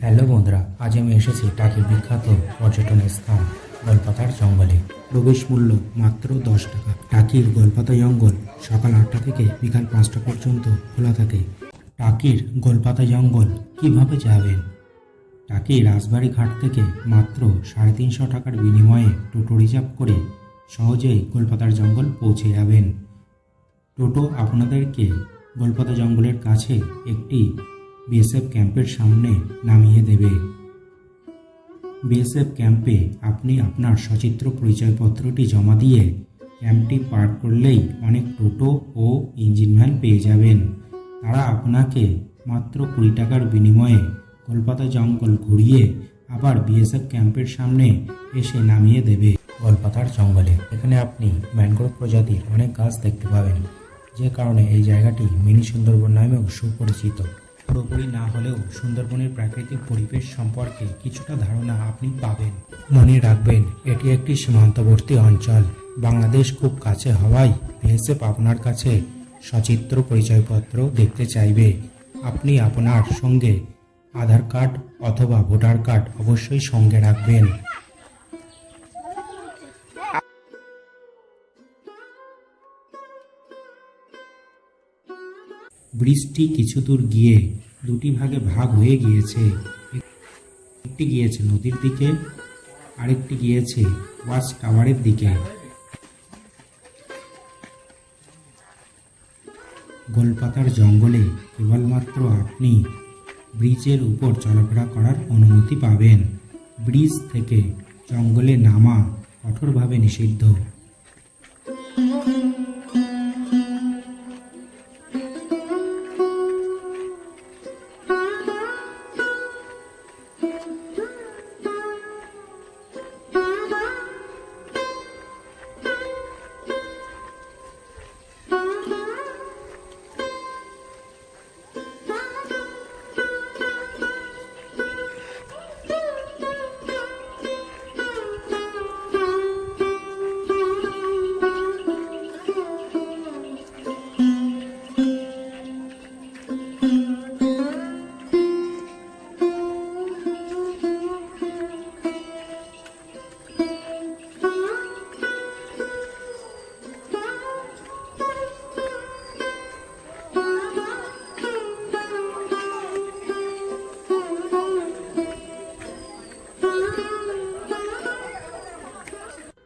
Hello বন্ধুরা, আজ আমি এসেছি টাকির বিখ্যাত পর্যটন স্থান, গলপাতার জঙ্গলে। প্রবেশ মূল্য মাত্র দশ টাকা। টাকির গলপাতা জঙ্গল সকাল আটটা থেকে বিকাল পাঁচটা পর্যন্ত খোলা থাকে। টাকির গলপাতা জঙ্গল কীভাবে যাবেন? টাকি রাজবাড়ি ঘাট থেকে মাত্র সাড়ে তিনশো টাকার বিনিময়ে টোটো রিজার্ভ করে সহজেই গোলপাতার জঙ্গল পৌঁছে যাবেন। টোটো আপনাদেরকে গোলপাতা জঙ্গলের কাছে একটি বিএসএফ ক্যাম্পের সামনে নামিয়ে দেবে। বিএসএফ ক্যাম্পে আপনি আপনার সচিত্র পরিচয়পত্রটি জমা দিয়ে ক্যাম্পটি পার করলেই অনেক টোটো ও ইঞ্জিন ভ্যান পেয়ে যাবেন। তারা আপনাকে মাত্র কুড়ি টাকার বিনিময়ে কলকাতা জঙ্গল ঘুরিয়ে আবার বিএসএফ ক্যাম্পের সামনে এসে নামিয়ে দেবে। কলকাতার জঙ্গলে এখানে আপনি ম্যানগ্রোভ প্রজাতির অনেক গাছ দেখতে পাবেন। যে কারণে এই জায়গাটি মিনি সুন্দরবন নামেও সুপরিচিত। পুরোপুরি না হলেও সুন্দরবনের প্রাকৃতিক পরিবেশ সম্পর্কে কিছুটা ধারণা আপনি পাবেন। মনে রাখবেন, এটি একটি সীমান্তবর্তী অঞ্চল। বাংলাদেশ খুব কাছে হওয়ায় বিএসএফ আপনার কাছে সচিত্র পরিচয়পত্র দেখতে চাইবে। আপনি আপনার সঙ্গে আধার কার্ড অথবা ভোটার কার্ড অবশ্যই সঙ্গে রাখবেন। ব্রিজটি কিছু দূর গিয়ে দুটি ভাগে ভাগ হয়ে গিয়েছে। একটি গিয়েছে নদীর দিকে, আরেকটি গিয়েছে ওয়াচ টাওয়ারের দিকে। গোলপাতার জঙ্গলে কেবলমাত্র আপনি ব্রিজের উপর চলাফেরা করার অনুমতি পাবেন। ব্রিজ থেকে জঙ্গলে নামা কঠোরভাবে নিষিদ্ধ।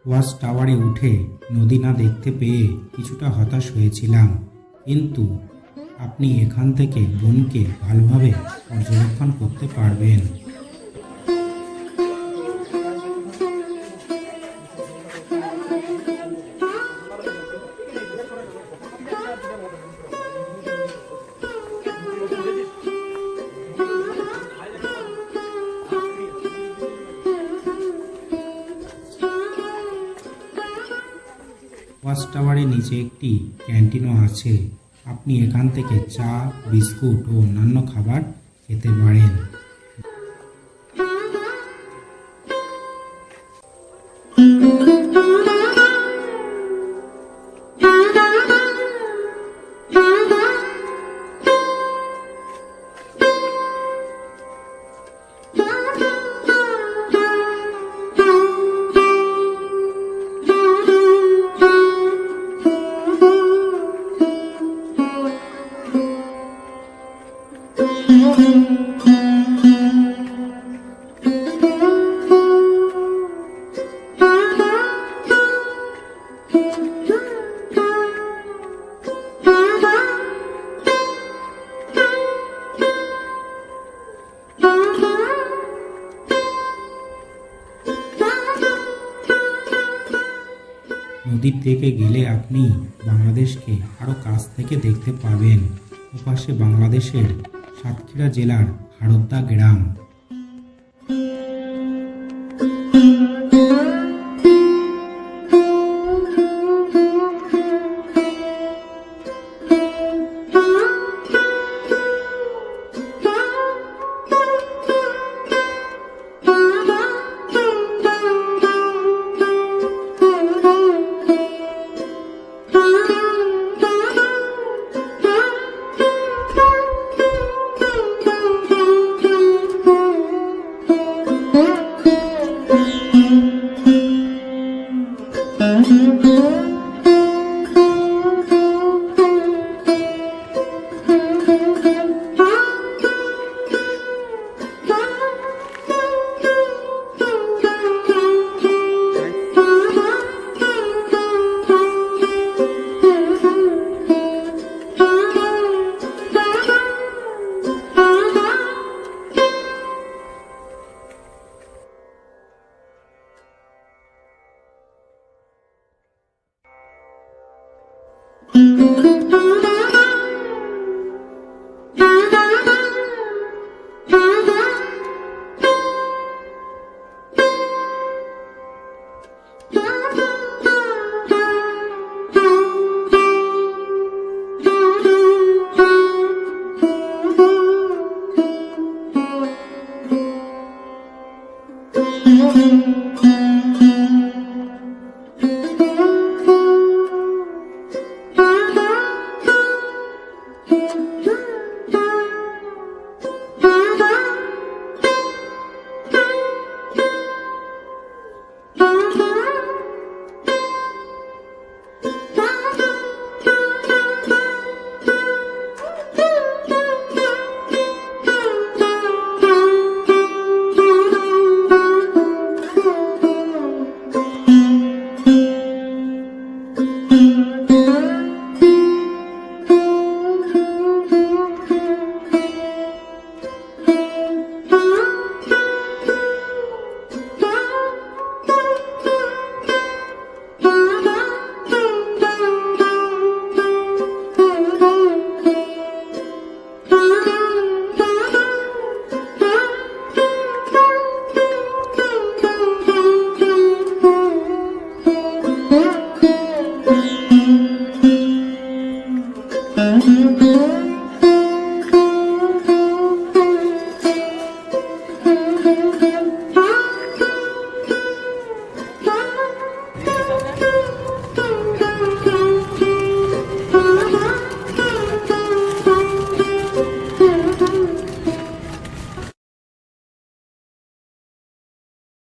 ওয়াচ টাওয়ারে উঠে নদী না দেখতে পেয়ে কিছুটা হতাশ হয়েছিলাম। কিন্তু আপনি এখান থেকে বনকে ভালোভাবে পর্যবেক্ষণ করতে পারবেন। ওয়াচ টাওয়ারের নিচে একটি ক্যান্টিনও আছে। আপনি এখান থেকে চা, বিস্কুট ও অন্যান্য খাবার খেতে পারেন। নদীর থেকে গেলে আপনি বাংলাদেশকে আরও কাছ থেকে দেখতে পাবেন। ওপাশে বাংলাদেশের সাতক্ষীরা জেলার হারদ্দা গ্রাম।